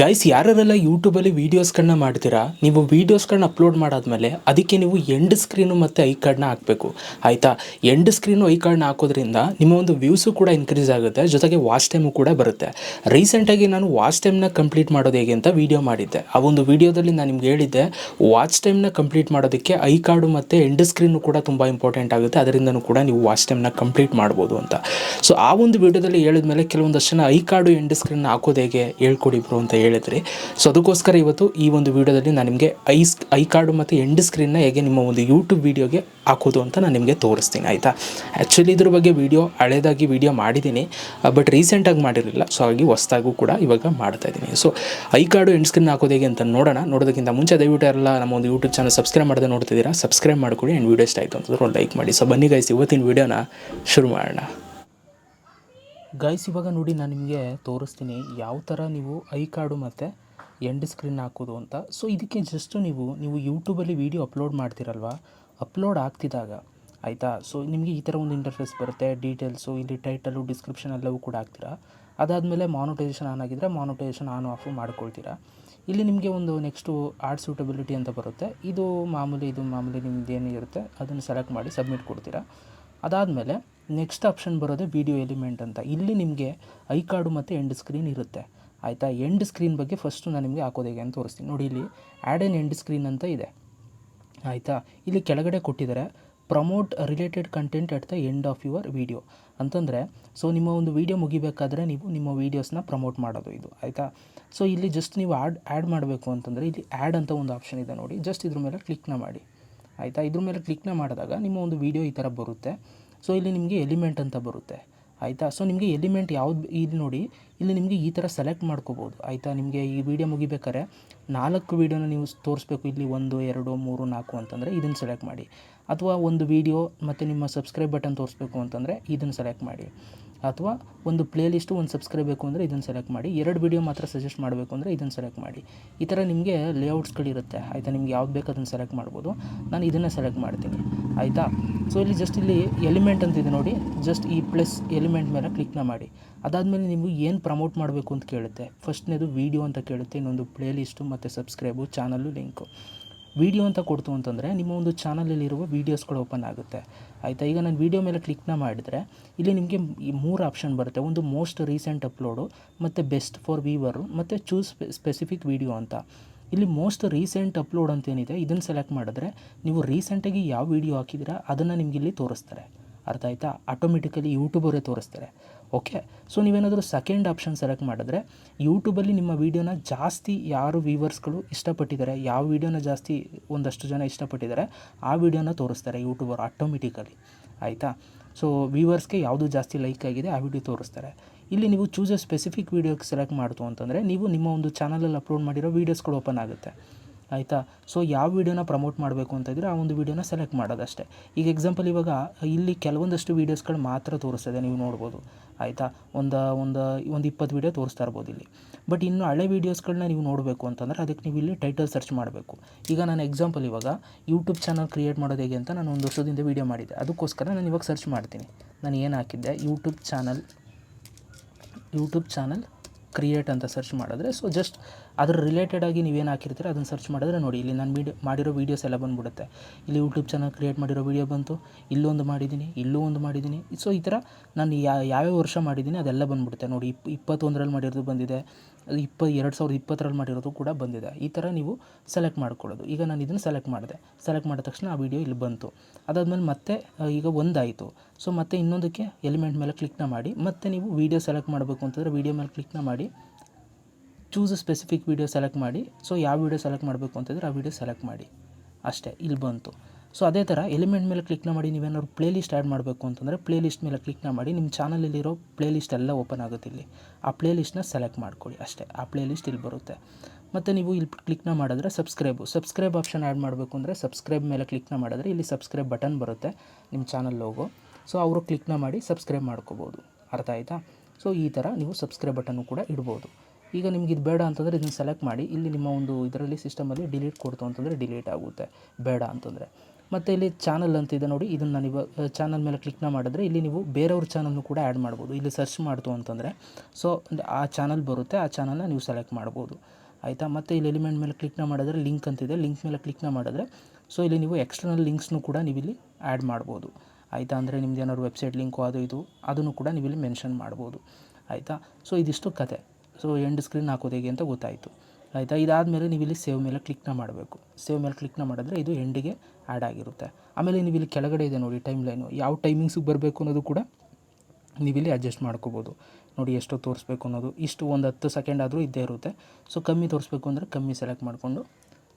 Guys ಯಾರೆಲ್ಲ ಯೂಟ್ಯೂಬಲ್ಲಿ ವೀಡಿಯೋಸ್ಗಳನ್ನ ಮಾಡ್ತೀರಾ, ನೀವು ವೀಡಿಯೋಸ್ಗಳನ್ನ ಅಪ್ಲೋಡ್ ಮಾಡಾದ್ಮೇಲೆ ಅದಕ್ಕೆ ನೀವು ಎಂಡ್ ಸ್ಕ್ರೀನು ಮತ್ತು ಐ ಕಾರ್ಡ್ನ ಹಾಕಬೇಕು. ಆಯಿತಾ? ಎಂಡ್ ಸ್ಕ್ರೀನು ಐ ಕಾರ್ಡ್ನ ಹಾಕೋದ್ರಿಂದ ನಿಮ್ಮ ಒಂದು ವ್ಯೂಸು ಕೂಡ ಇನ್ಕ್ರೀಸ್ ಆಗುತ್ತೆ, ಜೊತೆಗೆ ವಾಚ್ ಟೈಮು ಕೂಡ ಬರುತ್ತೆ. ರೀಸೆಂಟಾಗಿ ನಾನು ವಾಚ್ ಟೈಮ್ನ ಕಂಪ್ಲೀಟ್ ಮಾಡೋದು ಹೇಗೆ ಅಂತ ವೀಡಿಯೋ ಮಾಡಿದ್ದೆ. ಆ ಒಂದು ವೀಡಿಯೋದಲ್ಲಿ ನಾನು ನಿಮ್ಗೆ ಹೇಳಿದ್ದೆ ವಾಚ್ ಟೈಮ್ನ ಕಂಪ್ಲೀಟ್ ಮಾಡೋದಕ್ಕೆ ಐ ಕಾರ್ಡು ಮತ್ತು ಎಂಡ್ ಸ್ಕ್ರೀನು ಕೂಡ ತುಂಬ ಇಂಪಾರ್ಟೆಂಟ್ ಆಗುತ್ತೆ, ಅದರಿಂದನೂ ಕೂಡ ನೀವು ವಾಚ್ ಟೈಮ್ನ ಕಂಪ್ಲೀಟ್ ಮಾಡ್ಬೋದು ಅಂತ. ಸೊ ಆ ಒಂದು ವೀಡಿಯೋದಲ್ಲಿ ಹೇಳಿದ್ಮೇಲೆ ಕೆಲವೊಂದಷ್ಟು ಜನ ಐ ಕಾರ್ಡು ಎಂಡ್ ಸ್ಕ್ರೀನ್ ಹಾಕೋದು ಹೇಗೆ? ಹೇಳ್ಕೊಡಿಬ್ರು ಅಂತ ಹೇಳಿದ್ರಿ. ಸೊ ಅದಕ್ಕೋಸ್ಕರ ಇವತ್ತು ಈ ಒಂದು ವಿಡಿಯೋದಲ್ಲಿ ನಾನು ನಿಮಗೆ ಐಸ್ ಐ ಕಾರ್ಡು ಮತ್ತು ಎಂಡ್ ಸ್ಕ್ರೀನ್ನ ಹೇಗೆ ನಿಮ್ಮ ಒಂದು ಯೂಟ್ಯೂಬ್ ವೀಡಿಯೋಗೆ ಹಾಕೋದು ಅಂತ ನಾನು ನಿಮಗೆ ತೋರಿಸ್ತೀನಿ, ಆಯಿತಾ? ಆ್ಯಕ್ಚುಲಿ ಇದ್ರ ಬಗ್ಗೆ ವೀಡಿಯೋ ಹಳೇದಾಗಿ ವೀಡಿಯೋ ಮಾಡಿದ್ದೀನಿ ಬಟ್ ರೀಸೆಂಟಾಗಿ ಮಾಡಿರಲಿಲ್ಲ. ಸೊ ಹಾಗಾಗಿ ಹೊಸ್ದಾಗೂ ಕೂಡ ಇವಾಗ ಮಾಡ್ತಾ ಇದ್ದೀನಿ. So I card end screen ಹಾಕೋದು ಹೇಗೆ ಅಂತ ನೋಡೋಣ. ನೋಡೋದಕ್ಕಿಂತ ಮುಂಚೆ ದಯವಿಟ್ಟು ಎಲ್ಲ ನಮ್ಮ ಒಂದು ಯೂಟ್ಯೂಬ್ ಚಾನಲ್ ಸಬ್ಸ್ಕ್ರೈಬ್ ಮಾಡದೆ ನೋಡ್ತಿದ್ದೀರಾ ಸಬ್ಸ್ಕ್ರೈಬ್ ಮಾಡಿಕೊಡಿ. ಆ್ಯಂಡ್ ವೀಡಿಯೋ ಇಷ್ಟ ಆಯಿತು ಅಂತಂದ್ರೆ ಲೈಕ್ ಮಾಡಿ. ಸೊ ಬನ್ನಿ ಗೈಸ್ ಇವತ್ತಿನ ವೀಡಿಯೋನ ಶುರು ಮಾಡೋಣ. ಗೈಸ್ ಇವಾಗ ನೋಡಿ ನಾನು ನಿಮಗೆ ತೋರಿಸ್ತೀನಿ ಯಾವ ಥರ ನೀವು ಐ ಕಾರ್ಡು ಮತ್ತು ಎಂಡ್ ಸ್ಕ್ರೀನ್ ಹಾಕೋದು ಅಂತ. ಸೊ ಇದಕ್ಕೆ ಜಸ್ಟು ನೀವು ನೀವು ಯೂಟ್ಯೂಬಲ್ಲಿ ವೀಡಿಯೋ ಅಪ್ಲೋಡ್ ಮಾಡ್ತೀರಲ್ವ? ಅಪ್ಲೋಡ್ ಆಗ್ತಿದ್ದಾಗ ಆಯಿತಾ? ಸೊ ನಿಮಗೆ ಈ ಥರ ಒಂದು ಇಂಟರ್ಫೇಸ್ ಬರುತ್ತೆ. ಡೀಟೇಲ್ಸು ಇಲ್ಲಿ ಟೈಟಲು ಡಿಸ್ಕ್ರಿಪ್ಷನ್ ಎಲ್ಲವೂ ಕೂಡ ಹಾಕ್ತೀರಾ? ಅದಾದಮೇಲೆ ಮಾನಿಟೈಸೇಷನ್ ಆನ್ ಆಗಿದ್ದರೆ ಮಾನಿಟೈಸೇಷನ್ ಆನ್ ಆಫು ಮಾಡ್ಕೊಳ್ತೀರಾ? ಇಲ್ಲಿ ನಿಮಗೆ ಒಂದು ನೆಕ್ಸ್ಟು ಆರ್ಟ್ ಸೂಟಬಿಲಿಟಿ ಅಂತ ಬರುತ್ತೆ. ಇದು ಮಾಮೂಲಿ ಇದು ಮಾಮೂಲಿ ನಿಮ್ದು ಏನು ಇರುತ್ತೆ, ಅದನ್ನು ಸೆಲೆಕ್ಟ್ ಮಾಡಿ ಸಬ್ಮಿಟ್ ಕೊಡ್ತೀರಾ? ಅದಾದಮೇಲೆ ನೆಕ್ಸ್ಟ್ ಆಪ್ಷನ್ ಬರೋದೇ ವಿಡಿಯೋ ಎಲಿಮೆಂಟ್ ಅಂತ. ಇಲ್ಲಿ ನಿಮಗೆ ಐ ಕಾರ್ಡು ಮತ್ತು ಎಂಡ್ ಸ್ಕ್ರೀನ್ ಇರುತ್ತೆ. ಆಯಿತಾ? ಎಂಡ್ ಸ್ಕ್ರೀನ್ ಬಗ್ಗೆ ಫಸ್ಟು ನಾನು ನಿಮಗೆ ಹಾಕೋದು ಹೇಗೆ ಅಂತ ತೋರಿಸ್ತೀನಿ. ನೋಡಿ ಇಲ್ಲಿ ಆ್ಯಡ್ ಎನ್ ಎಂಡ್ ಸ್ಕ್ರೀನ್ ಅಂತ ಇದೆ. ಆಯಿತಾ? ಇಲ್ಲಿ ಕೆಳಗಡೆ ಕೊಟ್ಟಿದ್ದಾರೆ promote related content at the end of your video ಅಂತಂದರೆ ಸೊ ನಿಮ್ಮ ಒಂದು ವೀಡಿಯೋ ಮುಗಿಬೇಕಾದ್ರೆ ನೀವು ನಿಮ್ಮ ವೀಡಿಯೋಸ್ನ ಪ್ರಮೋಟ್ ಮಾಡೋದು ಇದು. ಆಯಿತಾ? ಸೊ ಇಲ್ಲಿ ಜಸ್ಟ್ ನೀವು ಆ್ಯಡ್ ಆ್ಯಡ್ ಮಾಡಬೇಕು ಅಂತಂದರೆ ಇಲ್ಲಿ ಆ್ಯಡ್ ಅಂತ ಒಂದು ಆಪ್ಷನ್ ಇದೆ ನೋಡಿ. ಜಸ್ಟ್ ಇದ್ರ ಮೇಲೆ ಕ್ಲಿಕ್ನ ಮಾಡಿ. ಆಯಿತಾ? ಇದ್ರ ಮೇಲೆ ಕ್ಲಿಕ್ನ ಮಾಡಿದಾಗ ನಿಮ್ಮ ಒಂದು ವೀಡಿಯೋ ಈ ಥರ ಬರುತ್ತೆ. ಸೊ ಇಲ್ಲಿ ನಿಮಗೆ ಎಲಿಮೆಂಟ್ ಅಂತ ಬರುತ್ತೆ. ಆಯಿತಾ? ಸೊ ನಿಮಗೆ ಎಲಿಮೆಂಟ್ ಯಾವ್ದು ಇಲ್ಲಿ ನೋಡಿ, ಇಲ್ಲಿ ನಿಮಗೆ ಈ ಥರ ಸೆಲೆಕ್ಟ್ ಮಾಡ್ಕೋಬೋದು. ಆಯಿತಾ? ನಿಮಗೆ ಈ ವಿಡಿಯೋ ಮುಗಿಬೇಕಾದ್ರೆ ನಾಲ್ಕು ವೀಡಿಯೋನ ನೀವು ತೋರಿಸ್ಬೇಕು. ಇಲ್ಲಿ ಒಂದು, ಎರಡು, ಮೂರು, ನಾಲ್ಕು ಅಂತಂದರೆ ಇದನ್ನು ಸೆಲೆಕ್ಟ್ ಮಾಡಿ. ಅಥವಾ ಒಂದು ವೀಡಿಯೋ ಮತ್ತು ನಿಮ್ಮ ಸಬ್ಸ್ಕ್ರೈಬ್ ಬಟನ್ ತೋರಿಸ್ಬೇಕು ಅಂತಂದರೆ ಇದನ್ನು ಸೆಲೆಕ್ಟ್ ಮಾಡಿ. ಅಥವಾ ಒಂದು ಪ್ಲೇ ಲಿಸ್ಟು ಒಂದು ಸಬ್ಸ್ಕ್ರೈಬ್ ಬೇಕು ಅಂದರೆ ಇದನ್ನು ಸೆಲೆಕ್ಟ್ ಮಾಡಿ. ಎರಡು ವೀಡಿಯೋ ಮಾತ್ರ ಸಜೆಸ್ಟ್ ಮಾಡಬೇಕು ಅಂದರೆ ಇದನ್ನು ಸೆಲೆಕ್ಟ್ ಮಾಡಿ. ಈ ಥರ ನಿಮಗೆ ಲೇಔಟ್ಸ್ಗಳಿರುತ್ತೆ ಆಯಿತಾ? ನಿಮ್ಗೆ ಯಾವ್ದು ಬೇಕು ಅದನ್ನು ಸೆಲೆಕ್ಟ್ ಮಾಡ್ಬೋದು. ನಾನು ಇದನ್ನು ಸೆಲೆಕ್ಟ್ ಮಾಡ್ತೀನಿ. ಆಯಿತಾ? ಸೊ ಇಲ್ಲಿ ಜಸ್ಟ್ ಇಲ್ಲಿ ಎಲಿಮೆಂಟ್ ಅಂತಿದೆ ನೋಡಿ. ಜಸ್ಟ್ ಈ ಪ್ಲಸ್ ಎಲಿಮೆಂಟ್ ಮೇಲೆ ಕ್ಲಿಕ್ನ ಮಾಡಿ. ಅದಾದಮೇಲೆ ನೀವು ಏನು ಪ್ರಮೋಟ್ ಮಾಡಬೇಕು ಅಂತ ಕೇಳುತ್ತೆ. ಫಸ್ಟ್ನೇದು ವೀಡಿಯೋ ಅಂತ ಕೇಳುತ್ತೆ, ಇನ್ನೊಂದು ಪ್ಲೇ ಲಿಸ್ಟು ಮತ್ತು ಸಬ್ಸ್ಕ್ರೈಬು ಚಾನಲ್ಲು ಲಿಂಕು ವೀಡಿಯೋ ಅಂತ ಕೊಡ್ತು ಅಂತಂದರೆ ನಿಮ್ಮ ಒಂದು ಚಾನಲಲ್ಲಿರುವ ವೀಡಿಯೋಸ್ಗಳು ಓಪನ್ ಆಗುತ್ತೆ. ಆಯಿತಾ? ಈಗ ನಾನು ವೀಡಿಯೋ ಮೇಲೆ ಕ್ಲಿಕ್ನ ಮಾಡಿದರೆ, ಇಲ್ಲಿ ನಿಮಗೆ ಈ ಮೂರು ಆಪ್ಷನ್ ಬರುತ್ತೆ. ಒಂದು ಮೋಸ್ಟ್ ರೀಸೆಂಟ್ ಅಪ್ಲೋಡು ಮತ್ತು ಬೆಸ್ಟ್ ಫಾರ್ ವೀವರು ಮತ್ತು ಚೂಸ್ ಸ್ಪೆಸಿಫಿಕ್ ವೀಡಿಯೋ ಅಂತ. ಇಲ್ಲಿ ಮೋಸ್ಟ್ ರೀಸೆಂಟ್ ಅಪ್ಲೋಡ್ ಅಂತ ಏನಿದೆ, ಇದನ್ನು ಸೆಲೆಕ್ಟ್ ಮಾಡಿದ್ರೆ ನೀವು ರೀಸೆಂಟಾಗಿ ಯಾವ ವೀಡಿಯೋ ಹಾಕಿದ್ದೀರಾ, ಅದನ್ನು ನಿಮಗೆ ಇಲ್ಲಿ ತೋರಿಸ್ತಾರೆ. ಅರ್ಥ ಆಯಿತಾ? ಆಟೋಮೆಟಿಕಲಿ ಯೂಟ್ಯೂಬರೇ ತೋರಿಸ್ತಾರೆ. ಓಕೆ ಸೊ ನೀವೇನಾದರೂ ಸೆಕೆಂಡ್ ಆಪ್ಷನ್ ಸೆಲೆಕ್ಟ್ ಮಾಡಿದ್ರೆ ಯೂಟ್ಯೂಬಲ್ಲಿ ನಿಮ್ಮ ವೀಡಿಯೋನ ಜಾಸ್ತಿ ಯಾರು ವ್ಯೂವರ್ಸ್ಗಳು ಇಷ್ಟಪಟ್ಟಿದ್ದಾರೆ, ಯಾವ ವೀಡಿಯೋನ ಜಾಸ್ತಿ ಒಂದಷ್ಟು ಜನ ಇಷ್ಟಪಟ್ಟಿದ್ದಾರೆ, ಆ ವೀಡಿಯೋನ ತೋರಿಸ್ತಾರೆ ಯೂಟ್ಯೂಬರ್ ಆಟೋಮೆಟಿಕಲಿ ಆಯಿತಾ? ಸೊ ವೀವರ್ಸ್ಗೆ ಯಾವುದು ಜಾಸ್ತಿ ಲೈಕ್ ಆಗಿದೆ, ಆ ವಿಡಿಯೋ ತೋರಿಸ್ತಾರೆ. ಇಲ್ಲಿ ನೀವು ಚೂಸ್ ಎ ಸ್ಪೆಸಿಫಿಕ್ ವೀಡಿಯೋಗೆ ಸೆಲೆಕ್ಟ್ ಮಾಡ್ತು ಅಂತಂದರೆ ನೀವು ನಿಮ್ಮ ಒಂದು ಚಾನಲಲ್ಲಿ ಅಪ್ಲೋಡ್ ಮಾಡಿರೋ ವೀಡಿಯೋಸ್ಗಳು ಓಪನ್ ಆಗುತ್ತೆ. ಆಯಿತಾ? ಸೊ ಯಾವ ವೀಡಿಯೋನ ಪ್ರಮೋಟ್ ಮಾಡಬೇಕು ಅಂತ ಇದ್ದರೆ ಆ ಒಂದು ವೀಡಿಯೋನ ಸೆಲೆಕ್ಟ್ ಮಾಡೋದಷ್ಟೇ. ಈಗ ಎಕ್ಸಾಂಪಲ್ ಇವಾಗ ಇಲ್ಲಿ ಕೆಲವೊಂದಷ್ಟು ವೀಡಿಯೋಸ್ಗಳು ಮಾತ್ರ ತೋರಿಸ್ತದೆ ನೀವು ನೋಡ್ಬೋದು. ಆಯಿತಾ? ಒಂದು ಒಂದು ಒಂದು ಇಪ್ಪತ್ತು ವೀಡಿಯೋ ತೋರಿಸ್ತಾ ಇರ್ಬೋದು ಇಲ್ಲಿ. ಬಟ್ ಇನ್ನು ಹಳೆ ವೀಡಿಯೋಸ್ಗಳನ್ನ ನೀವು ನೋಡಬೇಕು ಅಂತಂದರೆ ಅದಕ್ಕೆ ನೀವು ಇಲ್ಲಿ ಟೈಟಲ್ ಸರ್ಚ್ ಮಾಡಬೇಕು. ಈಗ ನಾನು ಎಕ್ಸಾಂಪಲ್ ಇವಾಗ ಯೂಟ್ಯೂಬ್ ಚಾನಲ್ ಕ್ರಿಯೇಟ್ ಮಾಡೋದು ಹೇಗೆ ಅಂತ ನಾನು ಒಂದು ವರ್ಷದಿಂದ ವೀಡಿಯೋ ಮಾಡಿದ್ದೆ. ಅದಕ್ಕೋಸ್ಕರ ನಾನು ಇವಾಗ ಸರ್ಚ್ ಮಾಡ್ತೀನಿ. ನಾನು ಏನು ಹಾಕಿದ್ದೆ? YouTube channel YouTube channel create ಅಂತ ಸರ್ಚ್ ಮಾಡಿದ್ರೆ, ಸೊ ಜಸ್ಟ್ ಅದ್ರ ರಿಲೇಟೆಡ್ ಆಗಿ ನೀವೇನು ಹಾಕಿರ್ತೀರ ಅದನ್ನು ಸರ್ಚ್ ಮಾಡಿದ್ರೆ ನೋಡಿ, ಇಲ್ಲಿ ನಾನು ವೀಡಿಯೋ ಮಾಡಿರೋ ವೀಡಿಯೋಸ್ ಎಲ್ಲ ಬಂದುಬಿಡುತ್ತೆ. ಇಲ್ಲಿ ಯೂಟ್ಯೂಬ್ ಚಾನಲ್ ಕ್ರಿಯೇಟ್ ಮಾಡಿರೋ ವೀಡಿಯೋ ಬಂತು ಇಲ್ಲೊಂದು ಮಾಡಿದ್ದೀನಿ ಇಲ್ಲೂ ಒಂದು ಮಾಡಿದ್ದೀನಿ ಸೊ ಈ ಥರ ನಾನು ಯಾವ್ಯಾವ ವರ್ಷ ಮಾಡಿದ್ದೀನಿ ಅದೆಲ್ಲ ಬಂದುಬಿಡುತ್ತೆ. ನೋಡಿ ಇಪ್ಪ ಇಪ್ಪತ್ತೊಂದರಲ್ಲಿ ಮಾಡಿರೋದು ಬಂದಿದೆ. ಇಪ್ಪ ಎರಡು ಸಾವಿರದ ಇಪ್ಪತ್ತರಲ್ಲಿ ಮಾಡಿರೋದು ಕೂಡ ಬಂದಿದೆ. ಈ ಥರ ನೀವು ಸೆಲೆಕ್ಟ್ ಮಾಡ್ಕೊಳ್ಳೋದು. ಈಗ ನಾನು ಇದನ್ನು ಸೆಲೆಕ್ಟ್ ಮಾಡಿದೆ. ಸೆಲೆಕ್ಟ್ ಮಾಡಿದ ತಕ್ಷಣ ಆ ವಿಡಿಯೋ ಇಲ್ಲಿ ಬಂತು. ಅದಾದಮೇಲೆ ಮತ್ತೆ ಈಗ ಒಂದಾಯಿತು. ಸೊ ಮತ್ತೆ ಇನ್ನೊಂದಕ್ಕೆ ಎಲಿಮೆಂಟ್ ಮೇಲೆ ಕ್ಲಿಕ್ನ ಮಾಡಿ. ಮತ್ತೆ ನೀವು ವೀಡಿಯೋ ಸೆಲೆಕ್ಟ್ ಮಾಡಬೇಕು ಅಂತಂದರೆ ವೀಡಿಯೋ ಮೇಲೆ ಕ್ಲಿಕ್ನ ಮಾಡಿ. ಚೂಸ್ ಸ್ಪೆಸಿಫಿಕ್ ವೀಡಿಯೋ ಸೆಲೆಕ್ಟ್ ಮಾಡಿ. ಸೊ ಯಾವ ವೀಡಿಯೋ ಸೆಲೆಕ್ಟ್ ಮಾಡಬೇಕು ಅಂತಂದರೆ ಆ ವೀಡಿಯೋ ಸೆಲೆಕ್ಟ್ ಮಾಡಿ. ಅಷ್ಟೇ. ಇಲ್ಲಿ ಬಂತು. ಸೊ ಅದೇ ಥರ ಎಲಿಮೆಂಟ್ ಮೇಲೆ ಕ್ಲಿಕ್ನ ಮಾಡಿ ನೀವೇನಾದ್ರು ಪ್ಲೇ ಲಿಸ್ಟ್ ಆ್ಯಡ್ ಮಾಡಬೇಕು ಅಂತಂದರೆ ಪ್ಲೇ ಲಿಸ್ಟ್ ಮೇಲೆ ಕ್ಲಿಕ್ನ ಮಾಡಿ ನಿಮ್ಮ ಚಾನಲಲ್ಲಿರೋ ಪ್ಲೇ ಲಿಸ್ಟ್ ಎಲ್ಲ ಓಪನ್ ಆಗುತ್ತೆ ಇಲ್ಲಿ. ಆ ಪ್ಲೇ ಲಿಸ್ಟ್ನ ಸೆಲೆಕ್ಟ್ ಮಾಡ್ಕೊಳ್ಳಿ ಅಷ್ಟೇ. ಆ ಪ್ಲೇ ಲಿಸ್ಟ್ ಇಲ್ಲಿ ಬರುತ್ತೆ. ಮತ್ತು ನೀವು ಇಲ್ಲಿ ಕ್ಲಿಕ್ನ ಮಾಡಿದ್ರೆ ಸಬ್ಸ್ಕ್ರೈಬು ಸಬ್ಸ್ಕ್ರೈಬ್ ಆಪ್ಷನ್ ಆ್ಯಡ್ ಮಾಡಬೇಕು ಅಂದರೆ ಸಬ್ಸ್ಕ್ರೈಬ್ ಮೇಲೆ ಕ್ಲಿಕ್ನ ಮಾಡಿದ್ರೆ ಇಲ್ಲಿ ಸಬ್ಸ್ಕ್ರೈಬ್ ಬಟನ್ ಬರುತ್ತೆ ನಿಮ್ಮ ಚಾನಲ್ ಲೋಗೋ ಸೊ ಅವರು ಕ್ಲಿಕ್ನ ಮಾಡಿ ಸಬ್ಸ್ಕ್ರೈಬ್ ಮಾಡ್ಕೋಬೋದು. ಅರ್ಥ ಆಯಿತಾ? ಸೊ ಈ ಥರ ನೀವು ಸಬ್ಸ್ಕ್ರೈಬ್ ಬಟನ್ನು ಕೂಡ ಇಡ್ಬೋದು. ಈಗ ನಿಮ್ಗೆ ಇದು ಬೇಡ ಅಂತಂದರೆ ಇದನ್ನು ಸೆಲೆಕ್ಟ್ ಮಾಡಿ. ಇಲ್ಲಿ ನಿಮ್ಮ ಒಂದು ಇದರಲ್ಲಿ ಸಿಸ್ಟಮಲ್ಲಿ ಡಿಲೀಟ್ ಕೊಡ್ತು ಅಂತಂದರೆ ಡಿಲೀಟ್ ಆಗುತ್ತೆ. ಬೇಡ ಅಂತಂದರೆ. ಮತ್ತು ಇಲ್ಲಿ ಚಾನಲ್ ಅಂತ ಇದೆ ನೋಡಿ, ಇದನ್ನು ನೀವು ಚಾನಲ್ ಮೇಲೆ ಕ್ಲಿಕ್ನ ಮಾಡಿದ್ರೆ ಇಲ್ಲಿ ನೀವು ಬೇರೆಯವ್ರ ಚಾನಲ್ನು ಕೂಡ ಆ್ಯಡ್ ಮಾಡ್ಬೋದು. ಇಲ್ಲಿ ಸರ್ಚ್ ಮಾಡ್ತು ಅಂತಂದರೆ. ಸೊ ಆ ಚಾನಲ್ ಬರುತ್ತೆ, ಆ ಚಾನಲ್ನ ನೀವು ಸೆಲೆಕ್ಟ್ ಮಾಡ್ಬೋದು. ಆಯಿತಾ? ಮತ್ತು ಇಲ್ಲಿ ಎಲಿಮೆಂಟ್ ಮೇಲೆ ಕ್ಲಿಕ್ನ ಮಾಡಿದ್ರೆ ಲಿಂಕ್ ಅಂತಿದೆ ಲಿಂಕ್ ಮೇಲೆ ಕ್ಲಿಕ್ನ ಮಾಡಿದ್ರೆ ಸೊ ಇಲ್ಲಿ ನೀವು ಎಕ್ಸ್ಟರ್ನಲ್ ಲಿಂಕ್ಸ್ನು ಕೂಡ ನೀವು ಇಲ್ಲಿ ಆ್ಯಡ್ ಮಾಡ್ಬೋದು. ಆಯಿತಾ? ಅಂದರೆ ನಿಮ್ದು ಏನಾದ್ರು ವೆಬ್ಸೈಟ್ ಲಿಂಕು ಅದು ಇದು, ಅದನ್ನು ಕೂಡ ನೀವು ಇಲ್ಲಿ ಮೆನ್ಷನ್ ಮಾಡ್ಬೋದು. ಆಯಿತಾ? ಸೊ ಇದಿಷ್ಟು ಕತೆ. ಸೊ ಎಂಡ್ ಸ್ಕ್ರೀನ್ ಹಾಕೋದು ಹೇಗೆ ಅಂತ ಗೊತ್ತಾಯಿತು. ಆಯಿತಾ? ಇದಾದಮೇಲೆ ನೀವು ಇಲ್ಲಿ ಸೇವ್ ಮೇಲೆ ಕ್ಲಿಕ್ನ ಮಾಡಬೇಕು. ಸೇವ್ ಮೇಲೆ ಕ್ಲಿಕ್ನ ಮಾಡಿದ್ರೆ ಇದು ಎಂಡಿಗೆ ಆ್ಯಡ್ ಆಗಿರುತ್ತೆ. ಆಮೇಲೆ ನೀವು ಇಲ್ಲಿ ಕೆಳಗಡೆ ಇದೆ ನೋಡಿ ಟೈಮ್ ಲೈನು ಯಾವ ಟೈಮಿಂಗ್ಸಿಗೆ ಬರಬೇಕು ಅನ್ನೋದು ಕೂಡ ನೀವಿಲ್ಲಿ ಅಡ್ಜಸ್ಟ್ ಮಾಡ್ಕೋಬೋದು. ನೋಡಿ ಎಷ್ಟು ತೋರಿಸ್ಬೇಕು ಅನ್ನೋದು. ಇಷ್ಟು ಒಂದು ಹತ್ತು ಸೆಕೆಂಡ್ ಆದರೂ ಇದ್ದೇ ಇರುತ್ತೆ. ಸೊ ಕಮ್ಮಿ ತೋರಿಸ್ಬೇಕು ಅಂದರೆ ಕಮ್ಮಿ ಸೆಲೆಕ್ಟ್ ಮಾಡಿಕೊಂಡು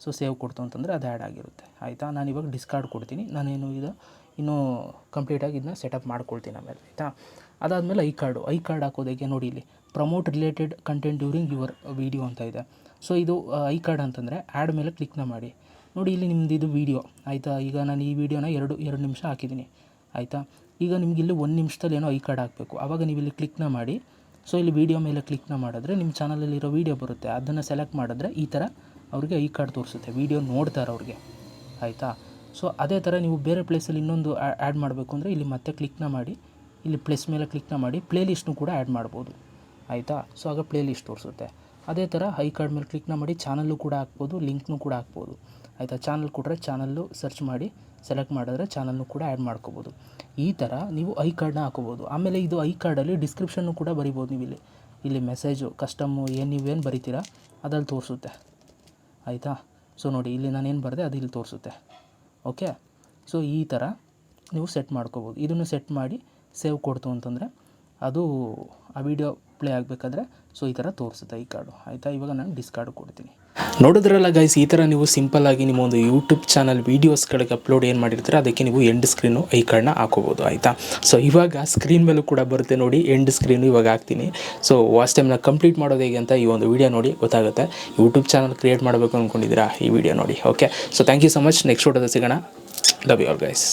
ಸೊ ಸೇವ್ ಕೊಡ್ತು ಅಂತಂದರೆ ಅದು ಆ್ಯಡ್ ಆಗಿರುತ್ತೆ. ಆಯಿತಾ? ನಾನು ಇವಾಗ ಡಿಸ್ಕಾರ್ಡ್ ಕೊಡ್ತೀನಿ. ನಾನೇನು ಇದು, ಇನ್ನೂ ಕಂಪ್ಲೀಟಾಗಿ ಇದನ್ನ ಸೆಟಪ್ ಮಾಡ್ಕೊಳ್ತೀನಿ ಆಮೇಲೆ, ಆಯಿತಾ? ಅದಾದಮೇಲೆ ಐ ಕಾರ್ಡು ಐ ಕಾರ್ಡ್ ಹಾಕೋದಕ್ಕೆ ನೋಡಿ ಇಲ್ಲಿ. Promote related content during your video ಅಂತ ಇದೆ. ಸೊ ಇದು ಐ ಕಾರ್ಡ್ ಅಂತಂದರೆ ಆ್ಯಡ್ ಮೇಲೆ ಕ್ಲಿಕ್ನ ಮಾಡಿ. ನೋಡಿ ಇಲ್ಲಿ ನಿಮ್ದು ಇದು ವೀಡಿಯೋ ಆಯಿತಾ? ಈಗ ನಾನು ಈ ವೀಡಿಯೋನ ಎರಡು ಎರಡು ನಿಮಿಷ ಹಾಕಿದ್ದೀನಿ. ಆಯಿತಾ? ಈಗ ನಿಮ್ಗೆ ಇಲ್ಲಿ ಒಂದು ನಿಮಿಷದಲ್ಲಿ ಏನೋ ಐ ಕಾರ್ಡ್ ಹಾಕಬೇಕು. ಆವಾಗ ನೀವು ಇಲ್ಲಿ ಕ್ಲಿಕ್ನ ಮಾಡಿ. ಸೊ ಇಲ್ಲಿ ವೀಡಿಯೋ ಮೇಲೆ ಕ್ಲಿಕ್ನ ಮಾಡಿದ್ರೆ ನಿಮ್ಮ ಚಾನಲಲ್ಲಿರೋ ವೀಡಿಯೋ ಬರುತ್ತೆ. ಅದನ್ನು ಸೆಲೆಕ್ಟ್ ಮಾಡಿದ್ರೆ ಈ ಥರ ಅವ್ರಿಗೆ ಐ ಕಾರ್ಡ್ ತೋರಿಸುತ್ತೆ ವೀಡಿಯೋ ನೋಡ್ತಾರೆ ಅವ್ರಿಗೆ. ಆಯಿತಾ? ಸೊ ಅದೇ ಥರ ನೀವು ಬೇರೆ ಪ್ಲೇಸಲ್ಲಿ ಇನ್ನೊಂದು ಆ್ಯಡ್ ಮಾಡಬೇಕು ಅಂದರೆ ಇಲ್ಲಿ ಮತ್ತೆ ಕ್ಲಿಕ್ನ ಮಾಡಿ. ಇಲ್ಲಿ ಪ್ಲಸ್ ಮೇಲೆ ಕ್ಲಿಕ್ನ ಮಾಡಿ. ಪ್ಲೇ ಲಿಸ್ಟ್ನು ಕೂಡ ಆ್ಯಡ್ ಮಾಡ್ಬೋದು. ಆಯಿತಾ? ಸೊ ಆಗ ಪ್ಲೇ ಲಿಸ್ಟ್ ತೋರಿಸುತ್ತೆ. ಅದೇ ಥರ ಐ ಕಾರ್ಡ್ ಮೇಲೆ ಕ್ಲಿಕ್ನ ಮಾಡಿ ಚಾನಲ್ಲು ಕೂಡ ಹಾಕ್ಬೋದು ಲಿಂಕ್ನು ಕೂಡ ಹಾಕ್ಬೋದು. ಆಯಿತಾ? ಚಾನಲ್ ಕೊಟ್ಟರೆ ಚಾನಲ್ಲು ಸರ್ಚ್ ಮಾಡಿ ಸೆಲೆಕ್ಟ್ ಮಾಡಿದ್ರೆ ಚಾನಲ್ನು ಕೂಡ ಆ್ಯಡ್ ಮಾಡ್ಕೋಬೋದು. ಈ ಥರ ನೀವು ಐ ಕಾರ್ಡ್ನ ಹಾಕೋಬೋದು. ಆಮೇಲೆ ಇದು ಐ ಕಾರ್ಡಲ್ಲಿ ಡಿಸ್ಕ್ರಿಪ್ಷನ್ನು ಕೂಡ ಬರಿಬೋದು ನೀವು ಇಲ್ಲಿ. ಇಲ್ಲಿ ಮೆಸೇಜು ಕಸ್ಟಮು ಏನು ನೀವೇನು ಬರಿತೀರಾ ಅದಲ್ಲಿ ತೋರಿಸುತ್ತೆ. ಆಯಿತಾ? ಸೊ ನೋಡಿ, ಇಲ್ಲಿ ನಾನೇನು ಬರೆದೆ ಅದು ಇಲ್ಲಿ ತೋರಿಸುತ್ತೆ. ಓಕೆ ಸೊ ಈ ಥರ ನೀವು ಸೆಟ್ ಮಾಡ್ಕೋಬೋದು. ಇದನ್ನು ಸೆಟ್ ಮಾಡಿ ಸೇವ್ ಕೊಡ್ತು ಅಂತಂದರೆ ಅದು ಆ ವಿಡಿಯೋ ಪ್ಲೇ ಆಗಬೇಕಾದ್ರೆ ಸೊ ಈ ಥರ ತೋರಿಸುತ್ತೆ ಈ ಕಾರ್ಡು ಆಯಿತಾ? ಇವಾಗ ನಾನು ಡಿಸ್ಕಾರ್ಡ್ ಕೊಡ್ತೀನಿ. ನೋಡಿದ್ರಲ್ಲ ಗೈಸ್ ಈ ಥರ ನೀವು ಸಿಂಪಲ್ ಆಗಿ ನಿಮ್ಮ ಒಂದು ಯೂಟ್ಯೂಬ್ ಚಾನಲ್ ವೀಡಿಯೋಸ್ಗಳಿಗೆ ಅಪ್ಲೋಡ್ ಏನು ಮಾಡಿರ್ತೀರ ಅದಕ್ಕೆ ನೀವು ಎಂಡ್ ಸ್ಕ್ರೀನು ಐ ಕಾರ್ಡ್ನ ಹಾಕೋಬೋದು, ಆಯಿತಾ? ಸೊ ಇವಾಗ ಸ್ಕ್ರೀನ್ ಮೇಲೂ ಕೂಡ ಬರುತ್ತೆ ನೋಡಿ ಎಂಡ್ ಸ್ಕ್ರೀನು ಇವಾಗ ಹಾಕ್ತೀನಿ. ಸೊ ವಾಚ್ ಟೈಮ್ನ ಕಂಪ್ಲೀಟ್ ಮಾಡೋದು ಹೇಗೆ ಅಂತ ಈ ಒಂದು ವಿಡಿಯೋ ನೋಡಿ, ಗೊತ್ತಾಗುತ್ತೆ. ಯೂಟ್ಯೂಬ್ ಚಾನಲ್ ಕ್ರಿಯೇಟ್ ಮಾಡಬೇಕು ಅಂದ್ಕೊಂಡಿದ್ದೀರಾ ಈ ವಿಡಿಯೋ ನೋಡಿ okay so thank you so much next ಫೋಟೋದ ಸಿಗೋಣ. Love you all guys